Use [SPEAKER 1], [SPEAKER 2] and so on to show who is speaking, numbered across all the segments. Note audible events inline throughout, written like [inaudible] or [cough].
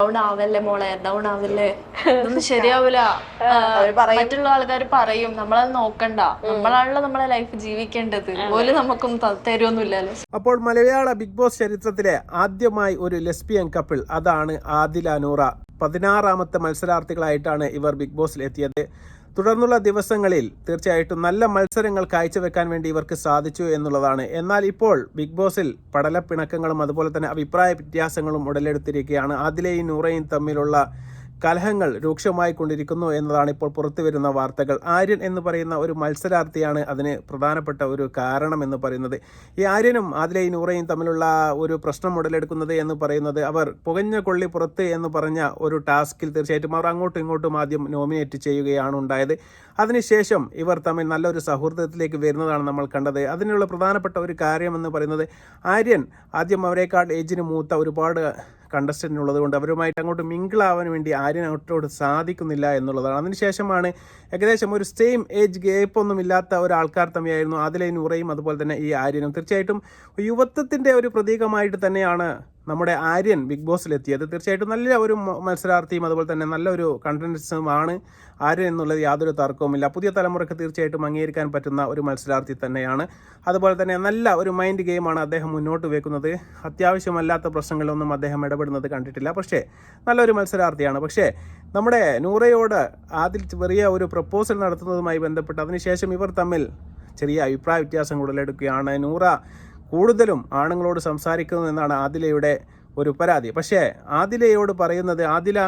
[SPEAKER 1] Down ആവല്ലേ മോളെ? Down ആവല്ലേ? ഇതൊന്നും ശരിയാവില്ല [laughs] മറ്റുള്ള ആൾക്കാർ പറയും. നമ്മളത് നോക്കണ്ട. നമ്മളാണല്ലോ നമ്മളെ ലൈഫ് ജീവിക്കേണ്ടത്. പോലും നമുക്കും തരുമൊന്നുമില്ലല്ലോ
[SPEAKER 2] അപ്പോൾ മലയാള ബിഗ് ബോസ് ചരിത്രത്തിലെ ആദ്യമായി ഒരു ലെസ്ബിയൻ കപ്പിൾ അതാണ് ആദില നൂറ പതിനാറാമത്തെ മത്സരാർത്ഥികളായിട്ടാണ് ഇവർ ബിഗ് ബോസിൽ എത്തിയത്. തുടർന്നുള്ള ദിവസങ്ങളിൽ തീർച്ചയായിട്ടും നല്ല മത്സരങ്ങൾ കാഴ്ചവെക്കാൻ വേണ്ടി ഇവർക്ക് സാധിച്ചു എന്നുള്ളതാണ്. എന്നാൽ ഇപ്പോൾ ബിഗ് ബോസിൽ പടലപ്പിണക്കങ്ങളും അതുപോലെ തന്നെ അഭിപ്രായ വ്യത്യാസങ്ങളും ഉടലെടുത്തിരിക്കുകയാണ്. അതിലെയും നൂറയും തമ്മിലുള്ള കലഹങ്ങൾ രൂക്ഷമായി കൊണ്ടിരിക്കുന്നു എന്നതാണ് ഇപ്പോൾ പുറത്തു വരുന്ന വാർത്തകൾ. ആര്യൻ എന്ന് പറയുന്ന ഒരു മത്സരാർത്ഥിയാണ് അതിന് പ്രധാനപ്പെട്ട ഒരു കാരണം എന്ന് പറയുന്നത്. ഈ ആര്യനും ആദിലെ നൂറയും തമ്മിലുള്ള ഒരു പ്രശ്നം ഉടലെടുക്കുന്നത് എന്ന് പറയുന്നത് അവർ പുകഞ്ഞ കൊള്ളി പുറത്ത് എന്ന് പറഞ്ഞ ഒരു ടാസ്കിൽ തീർച്ചയായിട്ടും അവർ അങ്ങോട്ടും ഇങ്ങോട്ടും ആദ്യം നോമിനേറ്റ് ചെയ്യുകയാണ് ഉണ്ടായത്. അതിനുശേഷം ഇവർ തമ്മിൽ നല്ലൊരു സൗഹൃദത്തിലേക്ക് വരുന്നതാണ് നമ്മൾ കണ്ടത്. അതിനുള്ള പ്രധാനപ്പെട്ട ഒരു കാര്യം എന്ന് പറയുന്നത് ആര്യൻ ആദ്യം അവരെക്കാൾ ഏജിന് മൂത്ത ഒരുപാട് കണ്ടസ്റ്റന്റ് ഉള്ളതുകൊണ്ട് അവരുമായിട്ട് അങ്ങോട്ട് മിങ്കിൾ ആവാൻ വേണ്ടി ആര്യൻ അങ്ങോട്ടോട് സാധിക്കുന്നില്ല എന്നുള്ളതാണ്. അതിനുശേഷമാണ് ഏകദേശം ഒരു സെയിം ഏജ് ഗ്യാപ്പ് ഒന്നും ഇല്ലാത്ത ഒരാൾക്കാർ തമ്മിലായിരുന്നു അതിലെ നൂറയും അതുപോലെ തന്നെ ഈ ആര്യനും. തീർച്ചയായിട്ടും യുവത്വത്തിന്റെ ഒരു പ്രതീകമായിട്ട് തന്നെയാണ് നമ്മുടെ ആര്യൻ ബിഗ് ബോസിലെത്തിയത് തീർച്ചയായിട്ടും നല്ല ഒരു മത്സരാർത്ഥിയും അതുപോലെ തന്നെ നല്ലൊരു കണ്ടൻസുമാണ് ആര്യൻ എന്നുള്ളത് യാതൊരു തർക്കവുമില്ല. പുതിയ തലമുറയ്ക്ക് തീർച്ചയായിട്ടും അംഗീകരിക്കാൻ പറ്റുന്ന ഒരു മത്സരാർത്ഥി തന്നെയാണ്. അതുപോലെ തന്നെ നല്ല ഒരു മൈൻഡ് ഗെയിമാണ് അദ്ദേഹം മുന്നോട്ട് വെക്കുന്നത്. അത്യാവശ്യമല്ലാത്ത പ്രശ്നങ്ങളൊന്നും അദ്ദേഹം ഇടപെടുന്നത് കണ്ടിട്ടില്ല. പക്ഷേ നല്ലൊരു മത്സരാർത്ഥിയാണ്. പക്ഷേ നമ്മുടെ നൂറയോട് ആദ്യം ചെറിയ ഒരു പ്രപ്പോസൽ നടത്തുന്നതുമായി ബന്ധപ്പെട്ട് അതിനുശേഷം ഇവർ തമ്മിൽ ചെറിയ അഭിപ്രായ വ്യത്യാസം കൂടുതലെടുക്കുകയാണ്. നൂറ കൂടുതലും ആണുങ്ങളോട് സംസാരിക്കുന്നു എന്നാണ് ആദിലയുടെ ഒരു പരാതി. പക്ഷേ ആദിലയോട് പറയുന്നത് ആദില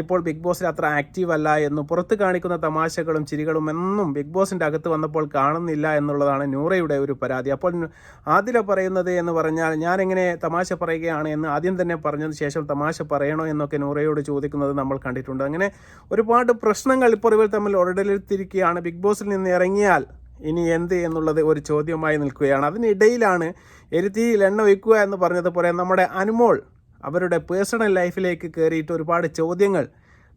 [SPEAKER 2] ഇപ്പോൾ ബിഗ് ബോസിൽ അത്ര ആക്റ്റീവ് അല്ല എന്നും പുറത്ത് കാണിക്കുന്ന തമാശകളും ചിരികളും എന്നും ബിഗ് ബോസിന്റെ അകത്ത് വന്നപ്പോൾ കാണുന്നില്ല എന്നുള്ളതാണ് നൂറയുടെ ഒരു പരാതി. അപ്പോൾ ആദില പറയുന്നത് എന്ന് പറഞ്ഞാൽ ഞാൻ എങ്ങനെ തമാശ പറയുകയാണ് എന്ന് ആദ്യം തന്നെ പറഞ്ഞതിന് ശേഷം തമാശ പറയണോ എന്നൊക്കെ നൂറയോട് ചോദിക്കുന്നത് നമ്മൾ കണ്ടിട്ടുണ്ട്. അങ്ങനെ ഒരുപാട് പ്രശ്നങ്ങൾ ഇപ്പോൾ ഇവർ തമ്മിൽ ഉടലെടുത്തിരിക്കുകയാണ്. ബിഗ് ബോസിൽ നിന്ന് ഇറങ്ങിയാൽ ഇനി എന്ത് എന്നുള്ളത് ഒരു ചോദ്യമായി നിൽക്കുകയാണ്. അതിനിടയിലാണ് എരുത്തിയിൽ എണ്ണ ഒഴിക്കുക എന്ന് പറഞ്ഞതുപോലെ നമ്മുടെ അനുമോൾ അവരുടെ പേഴ്സണൽ ലൈഫിലേക്ക് കയറിയിട്ട് ഒരുപാട് ചോദ്യങ്ങൾ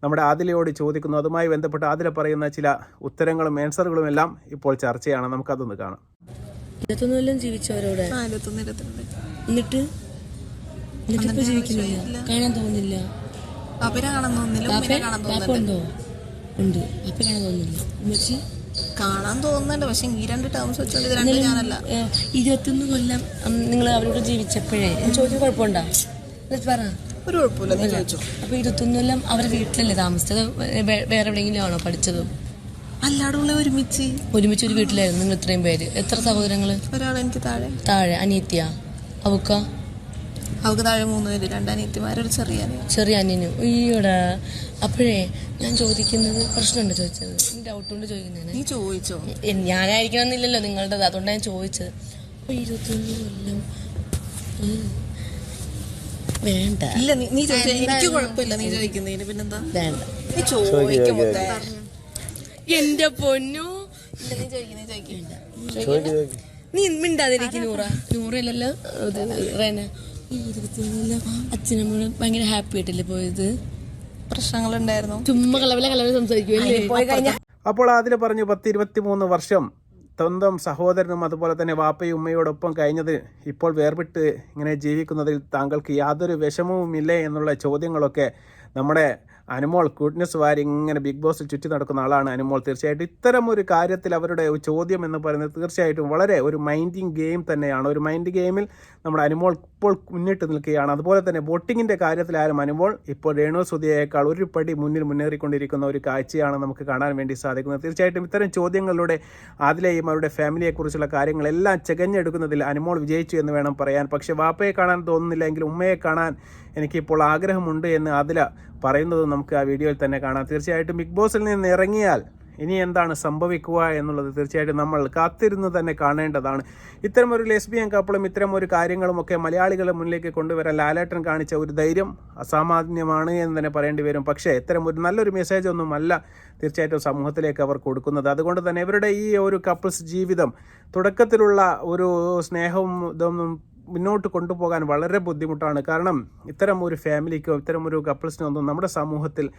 [SPEAKER 2] നമ്മുടെ ആദിലയോട് ചോദിക്കുന്നു. അതുമായി ബന്ധപ്പെട്ട് ആദില പറയുന്ന ചില ഉത്തരങ്ങളും ആൻസറുകളും എല്ലാം ഇപ്പോൾ ചർച്ചയാണ്. നമുക്കതൊന്ന് കാണാം.
[SPEAKER 3] ജീവിച്ചവരോട്? എന്നിട്ട്? ജീവിക്കുന്നില്ല കാണാൻ തോന്നുന്നില്ല.
[SPEAKER 4] കാണാൻ
[SPEAKER 3] ഉണ്ടോ? ഉണ്ട്. പാപ്പ കാണാൻ തോന്നുന്നില്ല. ഉമ്മച്ചി?
[SPEAKER 4] കാണാൻ തോന്നുന്നുണ്ട്. പക്ഷെ ഈ രണ്ട് ടേംസ് വെച്ചോണ്ട് ഇത് രണ്ടും ഞാനല്ല.
[SPEAKER 3] ഇരുപത്തൊന്ന് കൊല്ലം നിങ്ങൾ അവരോട് ജീവിച്ചപ്പോഴേ ചോദിച്ചു കുഴപ്പമുണ്ടോ? എന്നിട്ട് പറ.
[SPEAKER 4] ഒരു കുഴപ്പമില്ല നീ ചോദിച്ചു.
[SPEAKER 3] അപ്പൊ ഇരുപത്തൊന്ന് കൊല്ലം അവരെ വീട്ടിലല്ലേ താമസിച്ചത്? വേറെ എവിടെയെങ്കിലും ആണോ പഠിച്ചത്?
[SPEAKER 4] അല്ലാടുള്ള ഒരുമിച്ച്.
[SPEAKER 3] ഒരുമിച്ച് ഒരു വീട്ടിലായിരുന്നു നിങ്ങൾ ഇത്രയും പേര്. എത്ര സഹോദരങ്ങൾ?
[SPEAKER 4] ഒരാൾ എനിക്ക് താഴെ.
[SPEAKER 3] താഴെ അനിയത്തിയാ? അവക്ക?
[SPEAKER 4] അവൾക്ക് താഴെ മൂന്ന് പേര് രണ്ട് അനിയത്തിമാരൊരു ചെറിയ അനിയൻ.
[SPEAKER 3] ചെറിയ അനിയനും. അയ്യോടാ. അപ്പോഴേ ഞാൻ ചോദിക്കുന്നത് പ്രശ്നമുണ്ട് ചോദിച്ചത്? ഡൗട്ട് കൊണ്ട് ചോദിക്കുന്നതാണ്
[SPEAKER 4] നീ ചോദിച്ചോ?
[SPEAKER 3] ഞാനായിരിക്കണമെന്നില്ലല്ലോ നിങ്ങളുടേത് അതുകൊണ്ടാണ് ഞാൻ ചോദിച്ചത്. അപ്പൊ ഇരുപത്തൊന്ന് കൊല്ലം. ഉം. വേണ്ട.
[SPEAKER 4] ഇല്ല നീ നീ ചോദിച്ചോ? എനിക്ക് കുഴപ്പമില്ല നീ ചോദിക്കുന്നതിന്. പിന്നെന്താ?
[SPEAKER 3] വേണ്ട.
[SPEAKER 4] നീ ചോദിക്കും മുത്തേ.
[SPEAKER 3] എന്റെ പൊന്നു.
[SPEAKER 4] ഇല്ല, നീ ചോദിക്കും നീ ചോദിക്കും.
[SPEAKER 3] നീ മിണ്ടാതിരിക്കും നൂറ. നൂറല്ലല്ലോ? ഇത് റേന. ഈ ഇരുപത്തൊന്ന് കൊല്ലം അച്ഛനമ്മോട് ഭയങ്കര ഹാപ്പി ആയിട്ടല്ലേ പോയത്?
[SPEAKER 4] പ്രശ്നങ്ങളുണ്ടായിരുന്നു.
[SPEAKER 3] ചുമ്മാ കലവല കലവല സംസാരിക്കുമല്ലേ
[SPEAKER 2] അപ്പോൾ അതിൽ പറഞ്ഞു പത്ത് ഇരുപത്തി മൂന്ന് വർഷം സ്വന്തം സഹോദരനും അതുപോലെ തന്നെ വാപ്പയും ഉമ്മയോടൊപ്പം കഴിഞ്ഞത് ഇപ്പോൾ വേർപെട്ട് ഇങ്ങനെ ജീവിക്കുന്നതിൽ താങ്കൾക്ക് യാതൊരു വിഷമവുമില്ലേ എന്നുള്ള ചോദ്യങ്ങളൊക്കെ നമ്മുടെ അനുമോൾ ഗുഡ്നസ് വാരി ഇങ്ങനെ ബിഗ് ബോസിൽ ചുറ്റി നടക്കുന്ന ആളാണ് അനുമോൾ. തീർച്ചയായിട്ടും ഇത്തരം ഒരു കാര്യത്തിൽ അവരുടെ ചോദ്യം എന്ന് പറയുന്നത് തീർച്ചയായിട്ടും വളരെ ഒരു മൈൻഡിങ് ഗെയിം തന്നെയാണ്. ഒരു മൈൻഡ് ഗെയിമിൽ നമ്മുടെ അനുമോൾ ഇപ്പോൾ മുന്നിട്ട് നിൽക്കുകയാണ്. അതുപോലെ തന്നെ വോട്ടിങ്ങിന്റെ കാര്യത്തിലായാലും അനുമോൾ ഇപ്പോൾ രേണു സുധിയേക്കാൾ ഒരു പടി മുന്നിൽ മുന്നേറിക്കൊണ്ടിരിക്കുന്ന ഒരു കാഴ്ചയാണ് നമുക്ക് കാണാൻ വേണ്ടി സാധിക്കുന്നത്. തീർച്ചയായിട്ടും ഇത്തരം ചോദ്യങ്ങളിലൂടെ അതിലെയും അവരുടെ ഫാമിലിയെക്കുറിച്ചുള്ള കാര്യങ്ങളെല്ലാം ചകഞ്ഞെടുക്കുന്നതിൽ അനുമോൾ വിജയിച്ചു എന്ന് വേണം പറയാൻ. പക്ഷേ വാപ്പയെ കാണാൻ തോന്നുന്നില്ല എങ്കിൽ ഉമ്മയെ കാണാൻ എനിക്കിപ്പോൾ ആഗ്രഹമുണ്ട് എന്ന് ആദില പറയുന്നത് നമുക്ക് ആ വീഡിയോയിൽ തന്നെ കാണാം. തീർച്ചയായിട്ടും ബിഗ് ബോസിൽ നിന്ന് ഇറങ്ങിയാൽ ഇനി എന്താണ് സംഭവിക്കുക എന്നുള്ളത് തീർച്ചയായിട്ടും നമ്മൾ കാത്തിരുന്ന് തന്നെ കാണേണ്ടതാണ്. ഇത്തരം ഒരു ലെസ്ബിയൻ കപ്പിളും ഇത്തരം ഒരു കാര്യങ്ങളും ഒക്കെ മലയാളികളുടെ മുന്നിലേക്ക് കൊണ്ടുവരാൻ ലാലേട്ടൻ കാണിച്ച ഒരു ധൈര്യം അസാമാന്യമാണ് എന്ന് തന്നെ പറയേണ്ടി വരും. പക്ഷേ ഇത്തരം ഒരു നല്ലൊരു മെസ്സേജ് ഒന്നുമല്ല തീർച്ചയായിട്ടും സമൂഹത്തിലേക്ക് അവർ കൊടുക്കുന്നത്. അതുകൊണ്ട് തന്നെ ഇവരുടെ ഈ ഒരു കപ്പിൾസ് ജീവിതം തുടക്കത്തിലുള്ള ഒരു സ്നേഹവും ഇതൊന്നും മുന്നോട്ട് കൊണ്ടുപോകാൻ വളരെ ബുദ്ധിമുട്ടാണ്. കാരണം ഇത്തരം ഒരു ഫാമിലിക്കോ ഇത്തരം ഒരു കപ്പിൾസിനോ ഒന്നും നമ്മുടെ സമൂഹത്തിൽ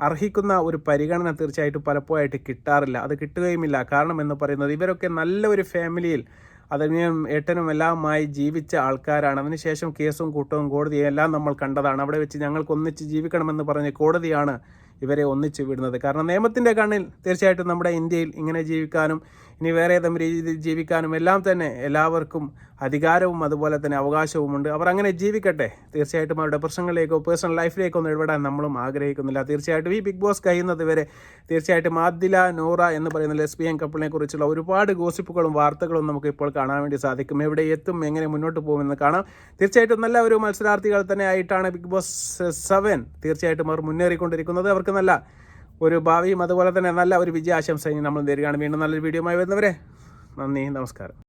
[SPEAKER 2] അർഹിക്കുന്ന ഒരു പരിഗണന തീർച്ചയായിട്ടും പലപ്പോഴായിട്ട് കിട്ടാറില്ല. അത് കിട്ടുകയുമില്ല. കാരണം എന്ന് പറയുന്നത് ഇവരൊക്കെ നല്ല ഒരു ഫാമിലിയിൽ അതിനും ഏട്ടനും എല്ലാമായി ജീവിച്ച ആൾക്കാരാണ്. അതിനുശേഷം കേസും കൂട്ടവും കോടതിയും എല്ലാം നമ്മൾ കണ്ടതാണ്. അവിടെ വെച്ച് ഞങ്ങൾക്ക് ഒന്നിച്ച് ജീവിക്കണമെന്ന് പറഞ്ഞ് കോടതിയാണ് ഇവരെ ഒന്നിച്ചു വിടുന്നത്. കാരണം നിയമത്തിന്റെ കണ്ണിൽ തീർച്ചയായിട്ടും നമ്മുടെ ഇന്ത്യയിൽ ഇങ്ങനെ ജീവിക്കാനും ഇനി വേറെ ഏതെങ്കിലും രീതിയിൽ ജീവിക്കാനും എല്ലാം തന്നെ എല്ലാവർക്കും അധികാരവും അതുപോലെ തന്നെ അവകാശവുമുണ്ട് അവർ അങ്ങനെ ജീവിക്കട്ടെ. തീർച്ചയായിട്ടും അവരുടെ പ്രശ്നങ്ങളിലേക്കോ പേഴ്സണൽ ലൈഫിലേക്കോ ഒന്നും ഇടപെടാൻ നമ്മളും ആഗ്രഹിക്കുന്നില്ല. തീർച്ചയായിട്ടും ഈ ബിഗ് ബോസ് കഴിയുന്നത് വരെ തീർച്ചയായിട്ടും ആദില നോറ എന്ന് പറയുന്ന ലെസ്ബിയൻ കപ്പിളിനെ കുറിച്ചുള്ള ഒരുപാട് ഗോസിപ്പുകളും വാർത്തകളും നമുക്ക് ഇപ്പോൾ കാണാൻ വേണ്ടി സാധിക്കും. എവിടെ എത്തും എങ്ങനെ മുന്നോട്ട് പോകുമെന്ന് കാണാം. തീർച്ചയായിട്ടും നല്ല ഒരു മത്സരാർത്ഥികൾ തന്നെ ആയിട്ടാണ് ബിഗ് ബോസ് സെവൻ തീർച്ചയായിട്ടും അവർ മുന്നേറിക്കൊണ്ടിരിക്കുന്നത്. അവർക്ക് നല്ല ഒരു ഭാവിയും അതുപോലെ തന്നെ നല്ല ഒരു വിജയാശംസയും നമ്മൾ നേരുകയാണ്. വീണ്ടും നല്ലൊരു വീഡിയോയുമായി വരുന്നവരെ നന്ദി നമസ്കാരം.